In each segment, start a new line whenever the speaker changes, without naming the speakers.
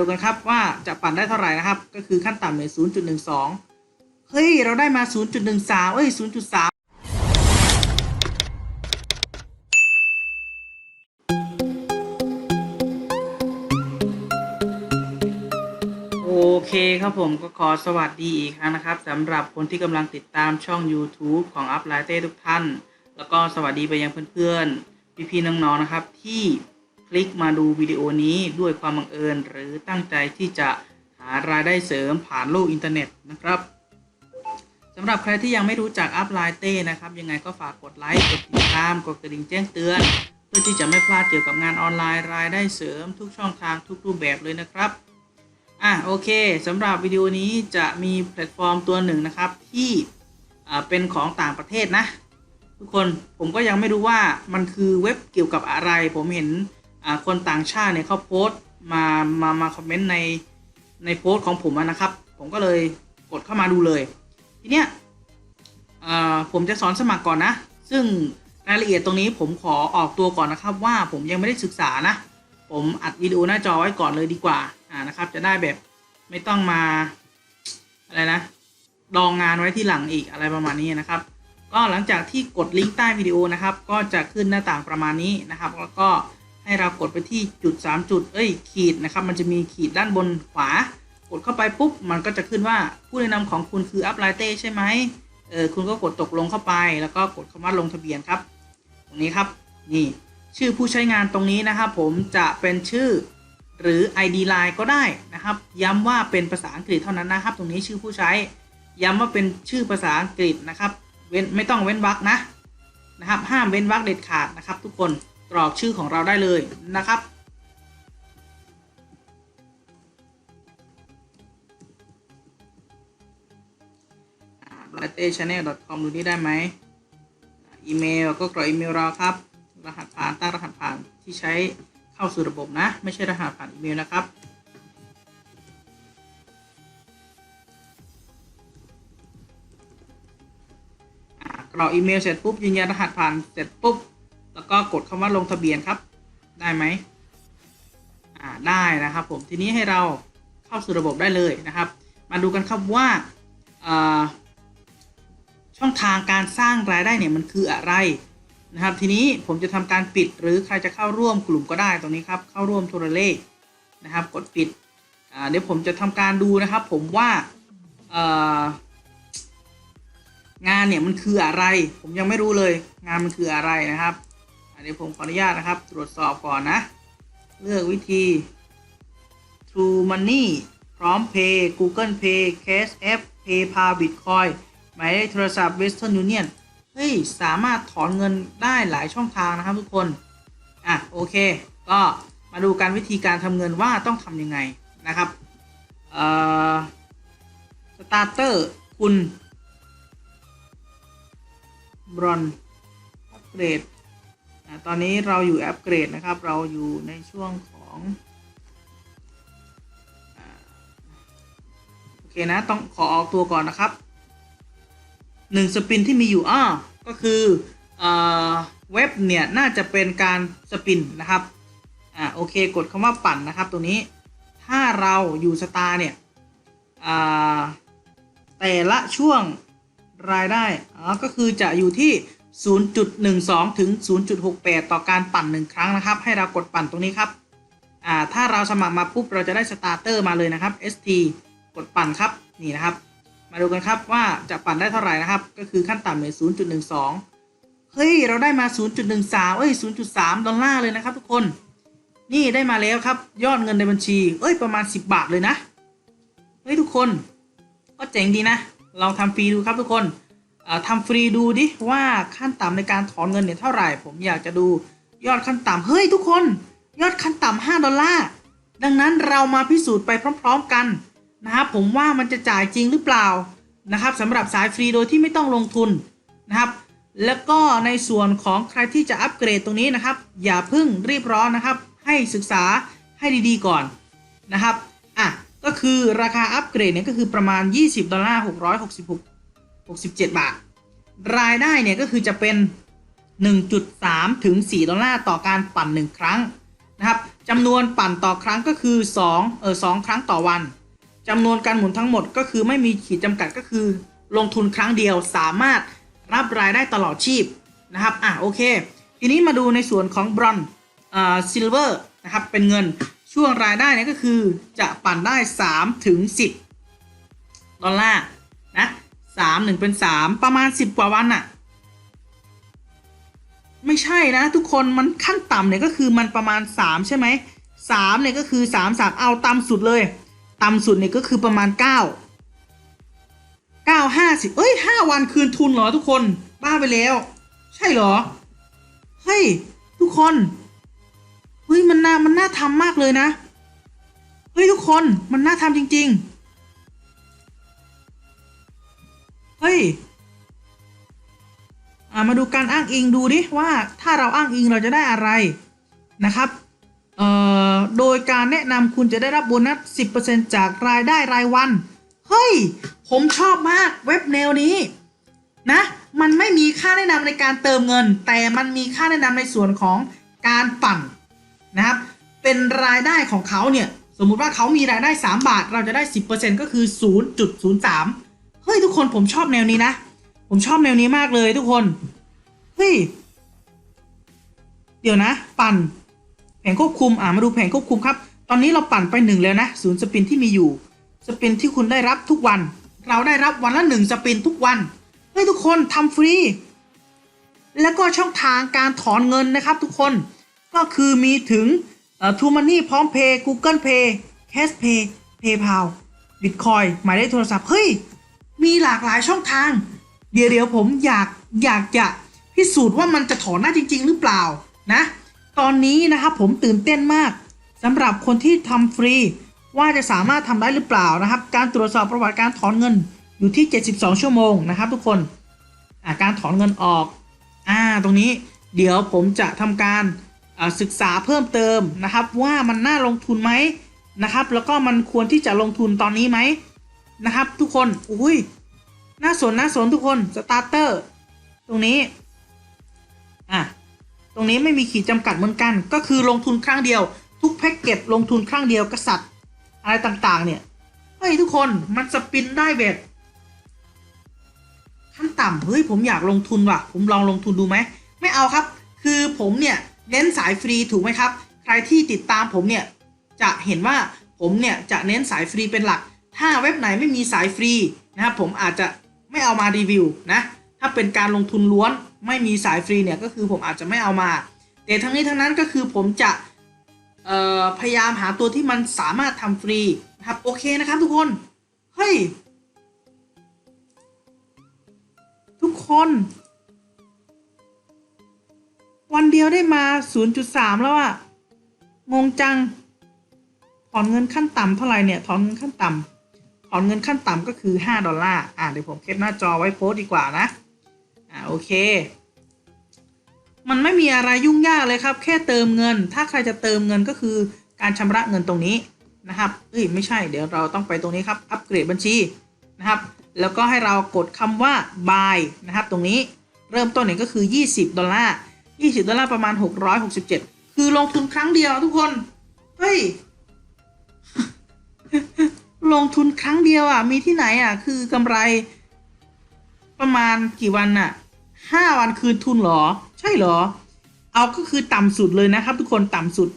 ดูกันครับว่าจะปั่นได้เท่าไหร่นะครับ ก็คือขั้นต่ำเนี่ย0.12เฮ้ย เราได้มา0.13เอ้ย0.3โอเคครับผมก็ขอสวัสดีอีกครั้งนะครับสำหรับคนที่กำลังติดตามช่อง YouTube ของ Up l i t e ทุกท่าน แล้วก็สวัสดีไปยังเพื่อนๆ พี่ๆน้องๆนะครับที่ คลิกมาดูวิดีโอนี้ด้วยความบังเอิญ หรือตั้งใจที่จะหารายได้เสริมผ่านโลกอินเทอร์เน็ตนะครับสำหรับใครที่ยังไม่รู้จัก Up l i t e นะครับ ยังไงก็ฝากกดไลค์กดติดตามกดกระดิ่งแจ้งเตือน เพื่อที่จะไม่พลาดเกี่ยวกับงานออนไลน์รายได้เสริมทุกช่องทางทุกรูปแบบเลยนะครับอะโอเคสำหรับวิดีโอนี้จะมีแพลตฟอร์มตัวหนึ่งนะครับที่อ่าเป็นของต่างประเทศนะ ทุกคนผมก็ยังไม่รู้ว่ามันคือเว็บเกี่ยวกับอะไร ผมเห็น คนต่างชาติเนี่ยเขาโพสต์มามามาคอมเมนต์ในในโพสต์ของผมนะครับ ผมก็เลยกดเข้ามาดูเลย ทีเนี้ยผมจะสอนสมัครก่อนนะ ซึ่งรายละเอียดตรงนี้ผมขอออกตัวก่อนนะครับ ว่าผมยังไม่ได้ศึกษานะ ผมอัดวิดีโอหน้าจอไว้ก่อนเลยดีกว่าอ่านะครับ จะได้แบบไม่ต้องมาอะไรนะดองงานไว้ที่หลังอีกอะไรประมาณนี้นะครับ ก็หลังจากที่กดลิงก์ใต้วิดีโอนะครับ ก็จะขึ้นหน้าต่างประมาณนี้นะครับ แล้วก็ ให้เรากดไปที่จุด 3 จุด เอ้ย ขีดนะครับ มันจะมีขีดด้านบนขวา กดเข้าไปปุ๊บ มันก็จะขึ้นว่าผู้แนะนำของคุณคืออัพไลเต้ใช่ไหมเออ คุณก็กดตกลงเข้าไป แล้วก็กดคำว่าลงทะเบียนครับ ตรงนี้ครับ นี่ ชื่อผู้ใช้งานตรงนี้นะครับผม จะเป็นชื่อ หรือ ID Line ก็ได้นะครับ ย้ำว่าเป็นภาษาอังกฤษเท่านั้นนะครับ ตรงนี้ชื่อผู้ใช้ ย้ำว่าเป็นชื่อภาษาอังกฤษนะครับ เว้น ไม่ต้องเว้นวรรคนะ นะครับ ห้ามเว้นวรรคเด็ดขาดนะครับ ทุกคน กรอกชื่อของเราได้เลยนะครับ l a t e c h a n n e l c o m ดูนี่ได้ไหมอีเมลก็กรอกอีเมลเราครับ รหัสผ่านตั้งรหัสผ่านที่ใช้เข้าสู่ระบบนะ ไม่ใช่รหัสผ่านอีเมลนะครับกรอกอีเมลเสร็จปุ๊บยืนยันรหัสผ่านเสร็จปุ๊บ แล้วก็กดคำว่าลงทะเบียนครับ ได้ไหมอ่าได้นะครับผมทีนี้ให้เราเข้าสู่ระบบได้เลยนะครับ มาดูกันครับว่าช่องทางการสร้างรายได้เนี่ยมันคืออะไรนะครับ ทีนี้ผมจะทำการปิดหรือใครจะเข้าร่วมกลุ่มก็ได้ตรงนี้ครับเข้าร่วมโทรเลขนะครับ กดปิดเดี๋ยวผมจะทำการดูนะครับ ผมว่างานเนี่ยมันคืออะไร ผมยังไม่รู้เลย งานมันคืออะไรนะครับ อ่าเดี๋ยวผมขออนุญาตนะครับ ตรวจสอบก่อนนะ เลือกวิธี True Money พร้อม Pay Google Pay Cash App PayPal Bitcoin หมายเลขโทรศัพท์ Western Union เฮ้ย สามารถถอนเงินได้หลายช่องทางนะครับทุกคน อะ โอเค ก็มาดูการวิธีการทำเงินว่าต้องทำยังไงนะครับเอ่อสตาร์เตอร์คุณบรอนอัปเกรด อะตอนนี้เราอยู่อัปเกรดนะครับ เราอยู่ในช่วงของโอเคนะ ต้องขอออกตัวก่อนนะครับหนึ่งสปินที่มีอยู่อ้อก็คือเอ่อเว็บเนี่ย น่าจะเป็นการสปินนะครับอ่าโอเคกดคำว่าปั่นนะครับตรงนี้ถ้าเราอยู่สตาร์เนี่ยอ่าแต่ละช่วงรายได้อ๋อก็คือจะอยู่ที่ 0.12 ถึง 0.68 ต่อการปั่น 1 ครั้งนะครับ ให้เรากดปั่นตรงนี้ครับอ่าถ้าเราสมัครมาปุ๊บเราจะได้สตาร์เตอร์มาเลยนะครับ ST กดปั่นครับนี่นะครับ มาดูกันครับว่าจะปั่นได้เท่าไหร่นะครับ ก็คือขั้นต่ำเนี่ย0.12 เฮ้ย เราได้มา 0.13 เอ้ย 0.3 ดอลลาร์เลยนะครับทุกคน นี่ได้มาแล้วครับ ยอดเงินในบัญชี เอ้ย ประมาณ 10 บาทเลยนะ เฮ้ยทุกคน ก็เจ๋งดีนะ ลองทำฟรีดูครับทุกคน ทำฟรีดูดิว่าขั้นต่ำในการถอนเงินเนี่ยเท่าไหร่ ผมอยากจะดูยอดขั้นต่ำเฮ้ยทุกคน ยอดขั้นต่ำ5ดอลลาร์ดังนั้นเรามาพิสูจน์ไปพร้อม ๆกันนะครับผมว่ามันจะจ่ายจริงหรือเปล่านะครับสำหรับสายฟรีโดยที่ไม่ต้องลงทุนนะครับ แล้วก็ในส่วนของใครที่จะอัปเกรดตรงนี้นะครับ อย่าเพิ่งรีบร้อนนะครับ ให้ศึกษาให้ดีๆก่อนนะครับอะก็คือราคาอัปเกรดเนี่ยก็คือประมาณ 20 ดอลลาร์ 666 67 บาท รายได้เนี่ยก็คือจะเป็น 1.3 ถึง 4 ดอลลาร์ต่อการปั่น 1 ครั้งนะครับจำนวนปั่นต่อครั้งก็คือ2เออสองครั้งต่อวันจำนวนการหมุนทั้งหมดก็คือไม่มีขีดจำกัดก็คือ ลงทุนครั้งเดียวสามารถรับรายได้ตลอดชีพนะครับอะโอเค ทีนี้มาดูในส่วนของบรอนอ่าซิลเวอร์นะครับเป็นเงินช่วงรายได้เนี่ยก็คือจะปั่นได้3ถึง10 ดอลลาร์นะ สามหนึ่งเป็นสามประมาณสิบกว่าวันอะไม่ใช่นะ ทุกคนมันขั้นต่ำเนี่ยก็คือมันประมาณสามใช่ไหมสามเนี่ยก็คือสามสามเอาต่ำสุดเลย ต่ำสุดเนี่ยก็คือประมาณเก้าเก้าห้าสิบเอ้ยห้าวันคืนทุนเหรอทุกคนบ้าไปแล้ว ใช่เหรอเฮ้ยทุกคนเฮ้ยมันน่ามันน่าทำมากเลยนะเฮ้ยทุกคนมันน่าทำจริง ๆ เฮ้ยมาดูการอ้างอิงดูดิว่าถ้าเราอ้างอิงเราจะได้อะไรนะครับโดยการแนะนำคุณจะได้รับโบนัส 10%จากรายได้รายวัน เฮ้ย ผมชอบมากเว็บแนวนี้นะ มันไม่มีค่าแนะนำในการเติมเงิน แต่มันมีค่าแนะนำในส่วนของการปั่นนะครับ เป็นรายได้ของเขาเนี่ย สมมุติว่าเขามีรายได้ 3 บาท เราจะได้ 10%ก็คือ 0.03 เฮ้ยทุกคนผมชอบแนวนี้นะ ผมชอบแนวนี้มากเลยทุกคน เฮ้ย เดี๋ยวนะ ปั่น แผงควบคุม อ่ามาดูแผงควบคุมครับ ตอนนี้เราปั่นไปหนึ่งแล้วนะศูนย์สปินที่มีอยู่ สปินที่คุณได้รับทุกวัน เราได้รับวันละหนึ่งสปินทุกวัน เฮ้ยทุกคนทำฟรี แล้วก็ช่องทางการถอนเงินนะครับ ทุกคน ก็คือมีถึงทูมันนี่พร้อมเพย์ Google Pay Cash Pay PayPal Bitcoin หมายเลขโทรศัพท์ เฮ้ย มีหลากหลายช่องทาง เดี๋ยวเดี๋ยวผมอยากอยากจะพิสูจน์ว่ามันจะถอนได้าจริง ๆ หรือเปล่านะ ตอนนี้นะครับผมตื่นเต้นมากสำหรับคนที่ทำฟรี ว่าจะสามารถทำได้หรือเปล่านะครับ การตรวจสอบประวัติการถอนเงินอยู่ที่ 72 ชั่วโมงนะครับทุกคนาการถอนเงินออกอ่าตรงนี้เดี๋ยวผมจะทำการอ่าศึกษาเพิ่มเติมนะครับ ว่ามันน่าลงทุนไหมนะครับ แล้วก็มันควรที่จะลงทุนตอนนี้ไหม นะครับ ทุกคน อุ้ยน่าสนน่าสนทุกคนสตาร์เตอร์ตรงนี้ อะ ตรงนี้ไม่มีขีดจำกัดเหมือนกัน ก็คือลงทุนครั้งเดียว ทุกแพ็กเกจลงทุนครั้งเดียวกษัตริย์ อะไรต่างๆ เนี่ยเฮ้ยทุกคนมันสปินได้แบบขั้นต่ำเฮ้ยผมอยากลงทุนว่ะ ผมลองลงทุนดูไหมไม่เอาครับ คือผมเนี่ยเน้นสายฟรีถูกไหมครับ ใครที่ติดตามผมเนี่ยจะเห็นว่าผมเนี่ยจะเน้นสายฟรีเป็นหลัก ถ้าเว็บไหนไม่มีสายฟรีนะครับผมอาจจะไม่เอามารีวิวนะถ้าเป็นการลงทุนล้วนไม่มีสายฟรีเนี่ยก็คือผมอาจจะไม่เอามา แต่ทั้งนี้ทั้งนั้นก็คือผมจะพยายามหาตัวที่มันสามารถทำฟรีนะครับโอเคนะครับทุกคนเฮ้ยทุกคน วันเดียวได้มา 0.3 แล้วอะงงจัง ถอนเงินขั้นต่ำเท่าไหร่เนี่ย ถอนเงินขั้นต่ำ ถอนเงินขั้นต่ำก็คือ 5 ดอลลาร์ อ่าเดี๋ยวผมเก็บหน้าจอไว้โพสดีกว่านะ อ่าโอเค มันไม่มีอะไรยุ่งยากเลยครับ แค่เติมเงิน ถ้าใครจะเติมเงินก็คือการชำระเงินตรงนี้นะครับเอ้ยไม่ใช่ เดี๋ยวเราต้องไปตรงนี้ครับ อัปเกรดบัญชีนะครับ แล้วก็ให้เรากดคำว่า buy นะครับ ตรงนี้ เริ่มต้นเนี่ยก็คือ 20 ดอลลาร์ 20 ดอลลาร์ประมาณ 667 คือลงทุนครั้งเดียวทุกคน เฮ้ย ลงทุนครั้งเดียวอะ มีที่ไหนอะ คือกำไร ประมาณกี่วันน่ะห้าวันคืนทุนเหรอ ใช่เหรอ เอาก็คือต่ำสุดเลยนะครับ ทุกคนต่ำสุด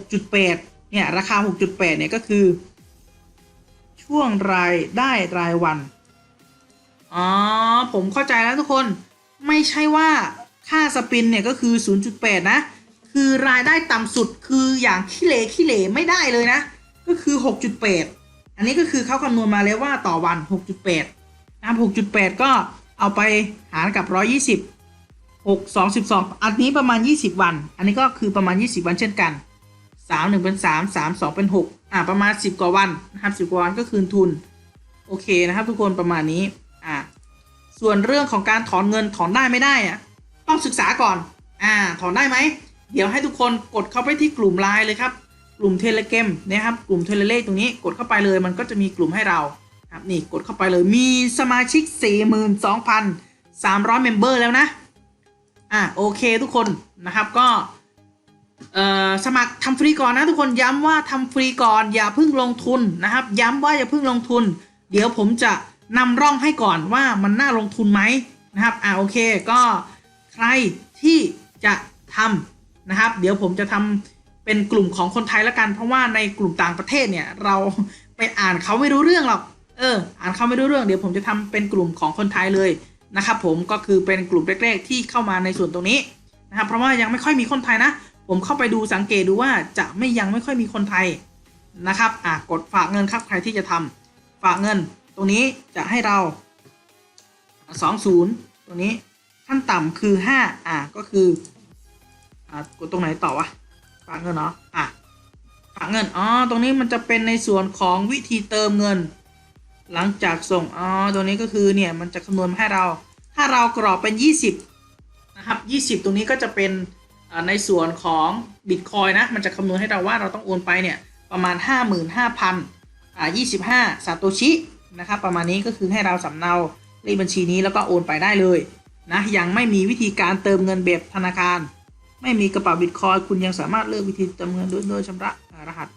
6.8 เนี่ย ราคา 6.8 เนี่ยก็คือ ช่วงรายได้รายวัน อ๋อ ผมเข้าใจแล้วทุกคน ไม่ใช่ว่าค่าสปินเนี่ยก็คือ 0.8 นะ คือรายได้ต่ำสุดคืออย่างขี้เหร่ขี้เหร่ไม่ได้เลยนะ ก็คือ 6.8 อันนี้ก็คือเขาคำนวณมาแล้วว่าต่อวัน 6.8นะครับ6.8 ก็เอาไปหารกับ 120 6 2 12 อันนี้ประมาณ 20 วัน อันนี้ก็คือประมาณ 20 วันเช่นกัน 3 1 เป็น 3 3 2 เป็น 6 อ่า ประมาณ 10 กว่าวันนะครับ10 กว่าวันก็คืนทุน โอเคนะครับ ทุกคนประมาณนี้ อ่า ส่วนเรื่องของการถอนเงินถอนได้ไม่ได้อะต้องศึกษาก่อน อ่า ถอนได้ไหม เดี๋ยวให้ทุกคนกดเข้าไปที่กลุ่มไลน์เลยครับ กลุ่มเทเลเกมนะครับ กลุ่มเทเลเลตรงนี้กดเข้าไปเลยมันก็จะมีกลุ่มให้เราครับนี่กดเข้าไปเลยมีสมาชิก 42,300 เมมเบอร์แล้วนะ อ่าโอเคทุกคนนะครับก็เอ่อสมัครทำฟรีก่อนนะทุกคนย้ำว่าทำฟรีก่อนอย่าเพิ่งลงทุนนะครับ ย้ำว่าอย่าเพิ่งลงทุน เดี๋ยวผมจะนำร่องให้ก่อนว่ามันน่าลงทุนไหมนะครับอ่าโอเคก็ใครที่จะทำนะครับ เดี๋ยวผมจะทำ เป็นกลุ่มของคนไทยละกัน เพราะว่าในกลุ่มต่างประเทศเนี่ย เราไปอ่านเขาไม่รู้เรื่องหรอกเออ อ่านเขาไม่รู้เรื่องเดี๋ยวผมจะทำเป็นกลุ่มของคนไทยเลยนะครับผมก็คือเป็นกลุ่มแรกๆที่เข้ามาในส่วนตรงนี้นะครับเพราะว่ายังไม่ค่อยมีคนไทยนะ ผมเข้าไปดูสังเกตดูว่าจะไม่ยังไม่ค่อยมีคนไทยนะครับอะกดฝากเงินครับใครที่จะทำฝากเงิน ตรงนี้จะให้เรา 20 ตรงนี้ขั้นต่ำคือ 5 อะก็คืออะกดตรงไหนต่อวะ ฝากเงินเนาะอะฝากเงินอ๋อตรงนี้มันจะเป็นในส่วนของวิธีเติมเงิน หลังจากส่งอ๋อตัวนี้ก็คือเนี่ยมันจะคำนวณมาให้เรา ถ้าเรากรอกเป็น 20 นะครับ 20 ตรงนี้ก็จะเป็นในส่วนของบิตคอยนะ มันจะคำนวณให้เราว่าเราต้องโอนไปเนี่ยประมาณ 55,000อ่า25 ซาโตชินะครับประมาณนี้ก็คือให้เราสำเนาเลขบัญชีนี้แล้วก็โอนไปได้เลยนะยังไม่มีวิธีการเติมเงินแบบธนาคาร ไม่มีกระเป๋าบิตคอยคุณยังสามารถเลือกวิธีเติมเงินด้วยโดยชำระรหัส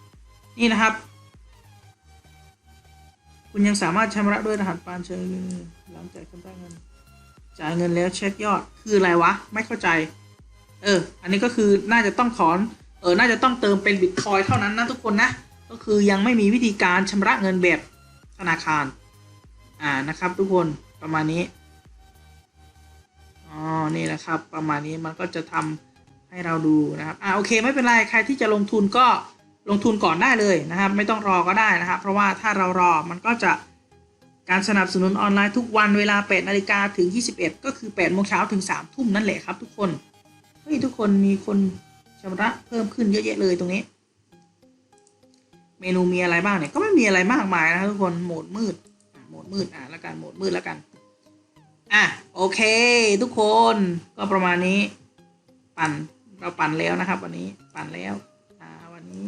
นี่นะครับ คุณยังสามารถชำระด้วยรหัสปานเชิญหลังจากชำระเงิน จ่ายเงินแล้วเช็คยอดคืออะไรวะ ไม่เข้าใจ เออ อันนี้ก็คือน่าจะต้องถอน เออ น่าจะต้องเติมเป็นบิตคอยเท่านั้นนะทุกคนนะ ก็คือยังไม่มีวิธีการชำระเงินแบบธนาคาร อ่า นะครับ ทุกคน ประมาณนี้ อ๋อ นี่แหละครับ ประมาณนี้มันก็จะทำ ให้เราดูนะครับอ่าโอเคไม่เป็นไรใครที่จะลงทุนก็ลงทุนก่อนได้เลยนะครับ ไม่ต้องรอก็ได้นะครับ เพราะว่าถ้าเรารอมันก็จะการสนับสนุนออนไลน์ทุกวันเวลา8นาฬิกาถึง 21 ก็คือ8โมงเช้าถึง3ทุ่มนั่นแหละครับ ทุกคนเฮ้ยทุกคนมีคนชำระเพิ่มขึ้นเยอะแยะเลยตรงนี้ เมนูมีอะไรบ้างเนี่ยก็ไม่มีอะไรมากมายนะครับทุกคนโหมดมืดโหมดมืดอะแล้วกันโหมดมืดแล้วกันอะโอเค ทุกคนก็ประมาณนี้ปั่น เราปั่นแล้วนะครับ วันนี้ปั่นแล้วอ่าวันนี้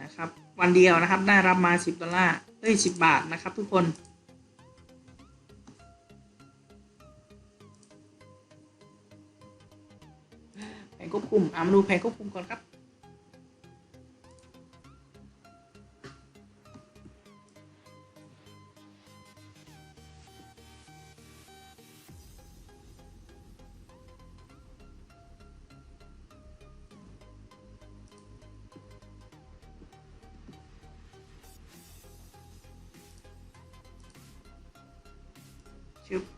นะครับ วันเดียวนะครับ ได้รับมา10ดอลลาร์เอ้ย10บาทนะครับ ทุกคนแผงควบคุมอ่ามาดูแผงควบคุมก่อนครับ YouTube.